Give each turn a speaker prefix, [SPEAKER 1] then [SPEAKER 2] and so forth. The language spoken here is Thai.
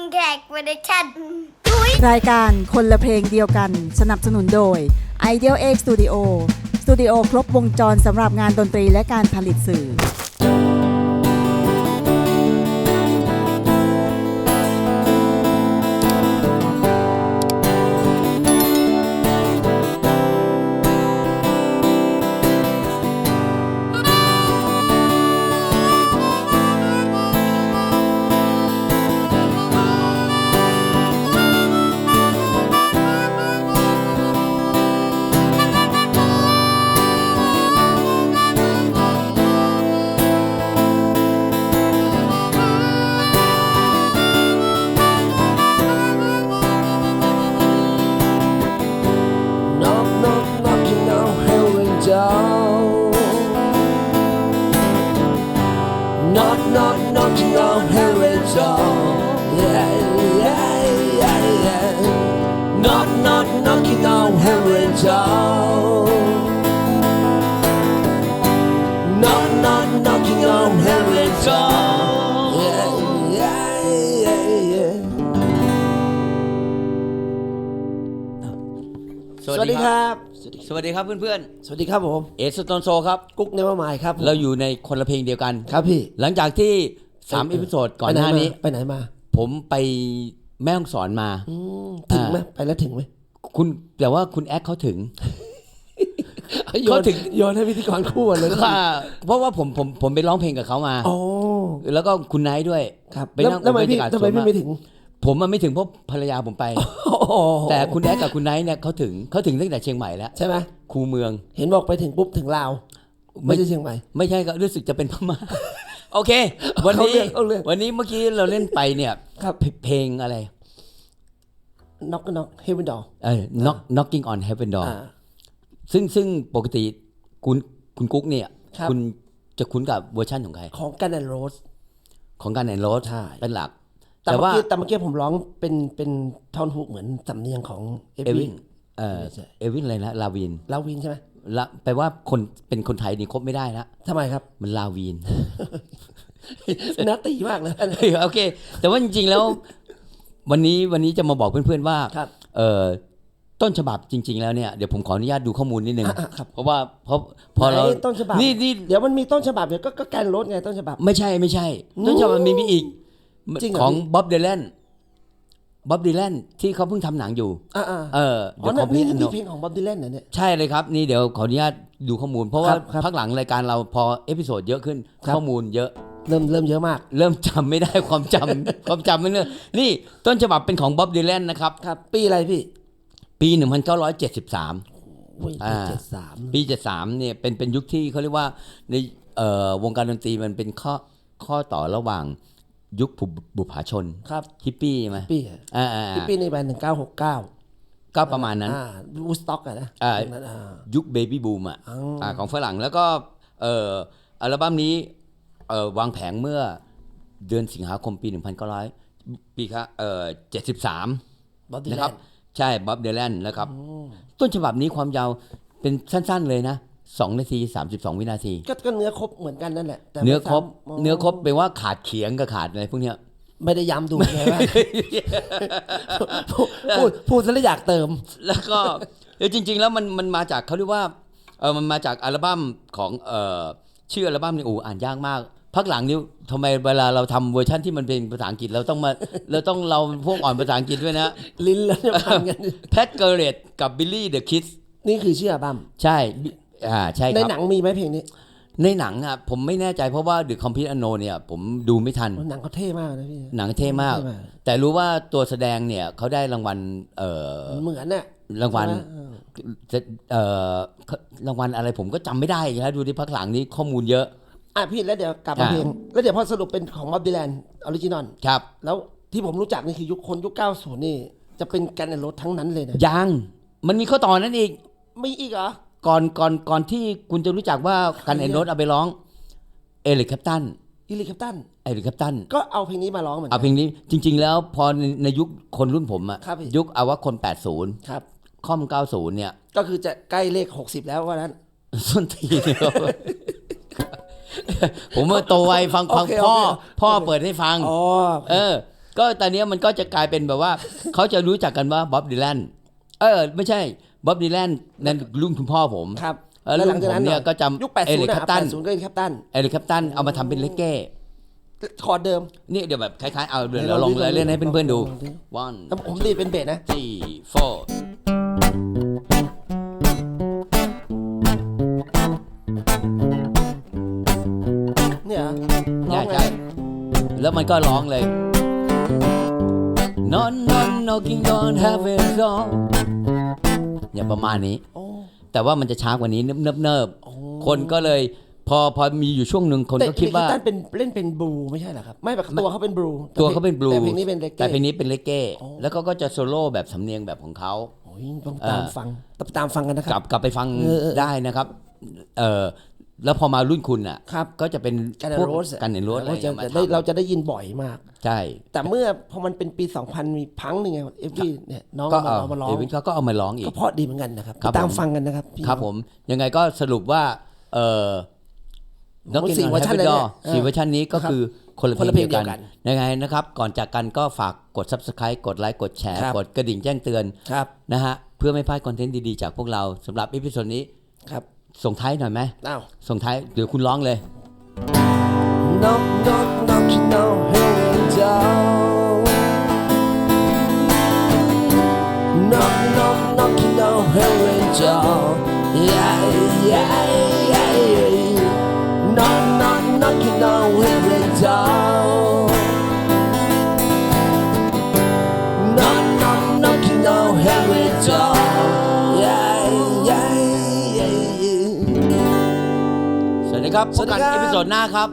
[SPEAKER 1] งแขกโปรดักชั่น
[SPEAKER 2] รายการคนละเพลงเดียวกันสนับสนุนโดย Ideal X Studio สตูดิโอครบวงจรสำหรับงานดนตรีและการผลิตสื่อ
[SPEAKER 3] heaven's door. Knock, knock, knocking
[SPEAKER 4] สวัสดีครับ
[SPEAKER 3] สวัสดี
[SPEAKER 4] สวัสดีครับเพื่อน
[SPEAKER 3] สวัสดีครับผม
[SPEAKER 4] ๆ เอสโตนโซครับ
[SPEAKER 3] กุ๊กเนวมายครับผม
[SPEAKER 4] เราอยู่ในคนละเพลงเดียวกัน
[SPEAKER 3] ครับพี่
[SPEAKER 4] หลังจากที่สาม
[SPEAKER 3] เอ
[SPEAKER 4] อี
[SPEAKER 3] อ
[SPEAKER 4] พิโซดก่อนหน้านี้
[SPEAKER 3] ไปไหนมา
[SPEAKER 4] ผมไปแม่ฮ่องสอนมา
[SPEAKER 3] อืมถึงไหม
[SPEAKER 4] อ่า
[SPEAKER 3] ไปแล้วถึงไหม
[SPEAKER 4] คุณแต่ว่าคุณแอคเขาถึง
[SPEAKER 3] โยน
[SPEAKER 4] เขาถึง
[SPEAKER 3] โยนให้พิธีกรคู่ก่อนเลย
[SPEAKER 4] ค่ะเพราะว่าผมผมผมไปร้องเพลงกับเขามา
[SPEAKER 3] โอ้
[SPEAKER 4] แล้วก็คุณไนท์ด้วย
[SPEAKER 3] ครับ
[SPEAKER 4] ไป
[SPEAKER 3] แล้ว
[SPEAKER 4] นั่ง
[SPEAKER 3] แล้วทำไมพี่
[SPEAKER 4] บรรยากาศ
[SPEAKER 3] ทำไม
[SPEAKER 4] สวย
[SPEAKER 3] พี่
[SPEAKER 4] มาก
[SPEAKER 3] ไม่ถึง
[SPEAKER 4] ผมมันไม่ถึงเพราะภรรยาผมไป
[SPEAKER 3] โอ้โห
[SPEAKER 4] แต่คุณแอคกับคุณไนท์เนี่ยเขาถึงเขาถึงตั้งแต่เชียงใหม่แล้ว
[SPEAKER 3] ใช่ไหม
[SPEAKER 4] คูเมือง
[SPEAKER 3] เห็นบอกไปถึงปุ๊บถึงลาวไม่ใช่เชียงใหม่
[SPEAKER 4] ไม่ใช่ก็รู้สึกจะเป็นพม่าโอเค วันนี้
[SPEAKER 3] เอาเรื่องเอาเรื่อง
[SPEAKER 4] วันนี้เมื่อกี้เราเล่นไปเนี่ย
[SPEAKER 3] ครับ
[SPEAKER 4] เพเพลงอะไร
[SPEAKER 3] น็อกก็น็อกเฮวินดอล
[SPEAKER 4] เออ knock knocking on heaven door
[SPEAKER 3] อ่า
[SPEAKER 4] ซึ่งซึ่งปกติคุณคุณกุ๊กเนี่ย
[SPEAKER 3] ครับ
[SPEAKER 4] ณจะคุ้นกับเวอร์ชั่นของใคร
[SPEAKER 3] ของกันแอนโรส
[SPEAKER 4] ของการแอนโรส
[SPEAKER 3] ใช่
[SPEAKER 4] เป็นหลัก
[SPEAKER 3] แต่
[SPEAKER 4] แต่
[SPEAKER 3] เมื่อ
[SPEAKER 4] ว่า
[SPEAKER 3] กี้แต่เมื่อกี้ผมร้องเป็นเป็นทอนฮุกเหมือนสำเนียงของเอ
[SPEAKER 4] เอวิ
[SPEAKER 3] วิ
[SPEAKER 4] น
[SPEAKER 3] น
[SPEAKER 4] เออ
[SPEAKER 3] ไม่ใช่
[SPEAKER 4] เอวินอะไรนะลาวิน
[SPEAKER 3] ลาวินใช่ไหม
[SPEAKER 4] ละแปลว่าคนเป็นคนไทยนี่คบไม่ได้นะ
[SPEAKER 3] ทำไมครับ
[SPEAKER 4] มันลาวิน
[SPEAKER 3] นาตีมากเลย
[SPEAKER 4] โอเค แต่ว่าจริง ๆ แล้ว วันนี้วันนี้จะมาบอกเพื่อนๆว่า
[SPEAKER 3] ครับ
[SPEAKER 4] เออต้นฉบับจริง ๆ แล้วเนี่ยเดี๋ยวผมขออนุญาตดูข้อมูลนิดนึง
[SPEAKER 3] อะครับ
[SPEAKER 4] เพราะว่าเพราะพอเรา
[SPEAKER 3] ไหนต้นฉบับ
[SPEAKER 4] นี่นี่
[SPEAKER 3] เดี๋ยวมันมีต้นฉบับเดี๋ยวก็ก็แกนโรสไงต้นฉบับ
[SPEAKER 4] ไม่ใช่ไม่ใช่ ต้นฉบับมันมีมีอีก
[SPEAKER 3] จริงเหรอ
[SPEAKER 4] ของ
[SPEAKER 3] พี่
[SPEAKER 4] บ๊อบเด l แลนบ๊อบดีแลนที่เขาเพิ่งทำหนังอยู่
[SPEAKER 3] อ่าอ่า
[SPEAKER 4] เออ
[SPEAKER 3] อ๋อ
[SPEAKER 4] The
[SPEAKER 3] นั่นนี่
[SPEAKER 4] Complete
[SPEAKER 3] นี่
[SPEAKER 4] Unknown
[SPEAKER 3] เพลงของบ๊อบดีแลนเหรอเนี่ย
[SPEAKER 4] ใช่เลยครับ นี่เดี๋ยวขออนุญาตดูข้อมูล เพราะว่า
[SPEAKER 3] ครับครับ
[SPEAKER 4] พักหลังรายการเราพอเอพิโซดเยอะขึ้น
[SPEAKER 3] ครับ
[SPEAKER 4] ข้อมูลเยอะ
[SPEAKER 3] เริ่มเริ่มเยอะมาก
[SPEAKER 4] เริ่มจำไม่ได้ความจำ ความจำไม่เนื่อนี่ต้นฉบับเป็นของบ๊อบดีแลนนะครับ
[SPEAKER 3] ครับ ปีอะไรพี่
[SPEAKER 4] ปี 1973
[SPEAKER 3] อุ้ย
[SPEAKER 4] อ่า
[SPEAKER 3] เจ็ดสาม
[SPEAKER 4] ปี73เนี่ยเป็นเป็นยุคที่เขาเรียกว่าในเอ่อวงการดนตรีมันเป็นข้อข้อต่อระหว่าง ยุคบุบุผาชน
[SPEAKER 3] ครับ
[SPEAKER 4] ฮิปปี้ไหม
[SPEAKER 3] ปี
[SPEAKER 4] อ่าอ่าอ่า
[SPEAKER 3] ที่ปีในแบรนด์หนึ่งเก้าหกเก้า
[SPEAKER 4] ก็ประมาณนั้น
[SPEAKER 3] อ่าวูสต็อกอะนะ
[SPEAKER 4] อ่า
[SPEAKER 3] ตรงนั้นอ่า
[SPEAKER 4] ยุคเบบี้บูมอะ
[SPEAKER 3] อ๋อ
[SPEAKER 4] อ่าของฝรั่งแล้วก็เอ่ออัลบั้มนี้เอ่อวางแผงเมื่อเดือนสิงหาคมปี 1900 ปีครับเอ่อ73
[SPEAKER 3] บ๊อบดี
[SPEAKER 4] นะ
[SPEAKER 3] แล
[SPEAKER 4] ครับ
[SPEAKER 3] นด์
[SPEAKER 4] ใช่บ๊อบเด l แลนนะครับ ต้นฉบับนี้ความยาวเป็นสั้นๆเลยนะ 2นาที32วินาที
[SPEAKER 3] ก็ก็เนื้อครบเหมือนกันนั่นแหละแต่
[SPEAKER 4] เนื้อครบ
[SPEAKER 3] ไม่ซ้ำ
[SPEAKER 4] เนื้อครบแปลว่าขาดเขียงกับขาดอะไรพวกเนี้ย
[SPEAKER 3] ไม่ได้ย้ำดูไงว่าพูดพูดพูดซะแล้วอยากเติม
[SPEAKER 4] แล้วก็เออจริง ๆ แล้วมันมันมาจากเขาเรียกว่าเออมันมาจากอัลบั้มของเอ่อชื่ออัลบั้มนี่โอ้อ่านยากมาก พักหลังนี้ทำไมเวลาเราทำเวอร์ชันที่มันเป็นภาษาอังกฤษเราต้องมาเราต้องเราพวกอ่อนภาษาอังกฤษด้วยนะ
[SPEAKER 3] ลิ้นแล้วจะพันกัน
[SPEAKER 4] แพทเกเรตกับบิลลี่เดอะคิด
[SPEAKER 3] นี่คือชื่ออัลบั้ม
[SPEAKER 4] ใช่ อ่าใช่
[SPEAKER 3] ใน
[SPEAKER 4] ครับ
[SPEAKER 3] หนังมีไหมเพลงนี้
[SPEAKER 4] ในหนังอะผมไม่แน่ใจเพราะว่า The Complete Unknown เนี่ย ผมดูไม่ทัน
[SPEAKER 3] หนังเขาเท่มากนะพี่
[SPEAKER 4] หนังเท่มาก
[SPEAKER 3] เท่มาก
[SPEAKER 4] แต่รู้ว่าตัวแสดงเนี่ยเขาได้รางวัลเอ่อ
[SPEAKER 3] เหมือนน่ะ
[SPEAKER 4] รางวัล
[SPEAKER 3] ใช่ไหมเออ
[SPEAKER 4] จะเอ่อรางวัลอะไรผมก็จำไม่ได้นะดูที่พักหลังนี้ข้อมูลเยอะ
[SPEAKER 3] อะพี่แล้วเดี๋ยวกลับมา
[SPEAKER 4] อ่า
[SPEAKER 3] เพลง แล้วเดี๋ยวพอสรุปเป็นของบ๊อบดีแลนด์ออริจินอล
[SPEAKER 4] ครับ
[SPEAKER 3] แล้วที่ผมรู้จักนี่คือยุคคนยุค 90 นี่ จะเป็นแกนแอนโรสทั้งนั้นเลยนะ
[SPEAKER 4] ยังมันมีข้อต่อนั้นอีก
[SPEAKER 3] มีอีกเหรอ
[SPEAKER 4] ก่อนก่อนก่อนที่คุณจะรู้จักว่ากันเอ็นโนตเอาไปร้องเอริคแคปตัน
[SPEAKER 3] อิลิคัปตัน
[SPEAKER 4] เอริคแคปตัน
[SPEAKER 3] ก็เอาเพลงนี้มาร้องเหมือน
[SPEAKER 4] เอา
[SPEAKER 3] กั
[SPEAKER 4] เพลงนี้จริง ๆ แล้วพอในในยุคคนรุ่นผมอะ
[SPEAKER 3] ครับพี่
[SPEAKER 4] ยุคเอาว่าคน 80
[SPEAKER 3] ครับ
[SPEAKER 4] คอม 90 เนี่ย
[SPEAKER 3] ก็คือจะใกล้เลข 60 แล้วว่านั้น
[SPEAKER 4] ส้นทีนครับผมว่าโตไวฟังฟัง
[SPEAKER 3] โอเค
[SPEAKER 4] พ่อ
[SPEAKER 3] โอเค
[SPEAKER 4] พ่อเปิดให้ฟัง
[SPEAKER 3] อ๋อ
[SPEAKER 4] เออก็ก็ตอนเนี้ยมันก็จะกลายเป็นแบบว่า เขาจะรู้จักกันว่าบ๊อบดีแลนเออ ไม่ใช่ บ๊อบดีแลนนั่นรุ่นคุณพ่อผม
[SPEAKER 3] ครับ
[SPEAKER 4] เออ
[SPEAKER 3] แล้ว
[SPEAKER 4] รุ่
[SPEAKER 3] หลั
[SPEAKER 4] น
[SPEAKER 3] งจาก
[SPEAKER 4] ผม
[SPEAKER 3] นั้น
[SPEAKER 4] เนี่ย
[SPEAKER 3] หน่อย
[SPEAKER 4] ก็จ
[SPEAKER 3] ยุคำ
[SPEAKER 4] เอ
[SPEAKER 3] 80
[SPEAKER 4] ริก
[SPEAKER 3] นะ
[SPEAKER 4] แคปตัน
[SPEAKER 3] 80ก็เอริกแคปตัน
[SPEAKER 4] เอริกแคปตันเอามาทำเป็นเลกเก้
[SPEAKER 3] คอร์ดเดิม
[SPEAKER 4] นี่เดี๋ยวแบบคล้ายๆเอาเดี๋ยว
[SPEAKER 3] ไหน
[SPEAKER 4] เราลอง
[SPEAKER 3] ลองดิ
[SPEAKER 4] เล่นให้
[SPEAKER 3] ลอง
[SPEAKER 4] เพื่อนๆดู
[SPEAKER 3] ลองดิ
[SPEAKER 4] one
[SPEAKER 3] แล้วผมดีดเป็นเบสนะ
[SPEAKER 4] three four
[SPEAKER 3] เนี่ยเหรอร้
[SPEAKER 4] ใช่
[SPEAKER 3] องไง
[SPEAKER 4] ใช่แล้วมันก็ร้องเลย non non knocking don't have it all อย่างประมาณนี้
[SPEAKER 3] โอ้
[SPEAKER 4] แต่ว่ามันจะช้ากว่านี้เนิบๆเนิบ
[SPEAKER 3] โอ้
[SPEAKER 4] ๆคนก็เลยพอพอมีอยู่ช่วงหนึ่งคน
[SPEAKER 3] แต่
[SPEAKER 4] ก็คิดว่า
[SPEAKER 3] เอริกแคปตันเป็นเล่นเป็นบลูไม่ใช่เหรอครับ ไม่แบบตัวเขาเป็นบลู
[SPEAKER 4] ตัวเขาเป็นบลู
[SPEAKER 3] แต่เพลงนี้เป็นเลก
[SPEAKER 4] แต่
[SPEAKER 3] เก้
[SPEAKER 4] เพลงนี้เป็นเลกเก้
[SPEAKER 3] อ๋อ
[SPEAKER 4] แล้วก็ก็จะโซโล่แบบสำเนียงแบบของเขา
[SPEAKER 3] โอ้ยต้องตามฟังต้องตามฟังกันนะค
[SPEAKER 4] กลั
[SPEAKER 3] รั
[SPEAKER 4] บบ กลับไปฟัง
[SPEAKER 3] เออเออ
[SPEAKER 4] ได้นะครับเออ แล้วพอมารุ่นคุณอะ
[SPEAKER 3] ครับ
[SPEAKER 4] ก็จะเป็น
[SPEAKER 3] กัน
[SPEAKER 4] พวก
[SPEAKER 3] โรส
[SPEAKER 4] กันเนโรสอะไร
[SPEAKER 3] เราจะ
[SPEAKER 4] มา
[SPEAKER 3] จะได้
[SPEAKER 4] ทำ
[SPEAKER 3] เราจะได้ยินบ่อยมาก
[SPEAKER 4] ใช่
[SPEAKER 3] แต่เมื่อพอมันเป็นปี 2000 มีพังหนึ่งไงเอฟวีเนี่ยน้อง
[SPEAKER 4] ก็
[SPEAKER 3] เอา
[SPEAKER 4] เอา
[SPEAKER 3] มาเอามาร้อ
[SPEAKER 4] เองวินเขาก็เอามาร้องอี
[SPEAKER 3] ก็
[SPEAKER 4] ก
[SPEAKER 3] เพราะดีเหมือนกันนะครับ
[SPEAKER 4] ครับ
[SPEAKER 3] ตาม
[SPEAKER 4] ผม
[SPEAKER 3] ฟังกันนะครับพี่
[SPEAKER 4] ครับผมยังไงก็สรุปว่าเออ
[SPEAKER 3] โอ้โหสี่เวอร์ชันเลยเนี่ย
[SPEAKER 4] สี่เวอร์ชันนี้ก็
[SPEAKER 3] ครับ
[SPEAKER 4] คือคนละ
[SPEAKER 3] คนละ
[SPEAKER 4] เพลงเดียว
[SPEAKER 3] เพลงเดียวกั
[SPEAKER 4] กันนยังไงนะครับ ก่อนจากกันก็ฝากกด subscribe กดไลค์กดแชร์
[SPEAKER 3] ครับ
[SPEAKER 4] กดกระดิ่งแจ้งเตือน
[SPEAKER 3] ครับ
[SPEAKER 4] นะฮะเพื่อไม่พลาดคอนเทนต์ดีๆจากพวกเราสำหรับอีพิโซดนี้
[SPEAKER 3] ครับ
[SPEAKER 4] ส่งท้ายหน่อยไหม
[SPEAKER 3] อ้าว
[SPEAKER 4] ส่งท้ายเดี๋ยวคุณร้องเลย
[SPEAKER 3] knock knock knock you know here down knock knock knock you know here down yeah yeah yeah
[SPEAKER 4] ดีครับพบกัน
[SPEAKER 3] สวัสดีครับ
[SPEAKER 4] อีพิโซดหน้าครับ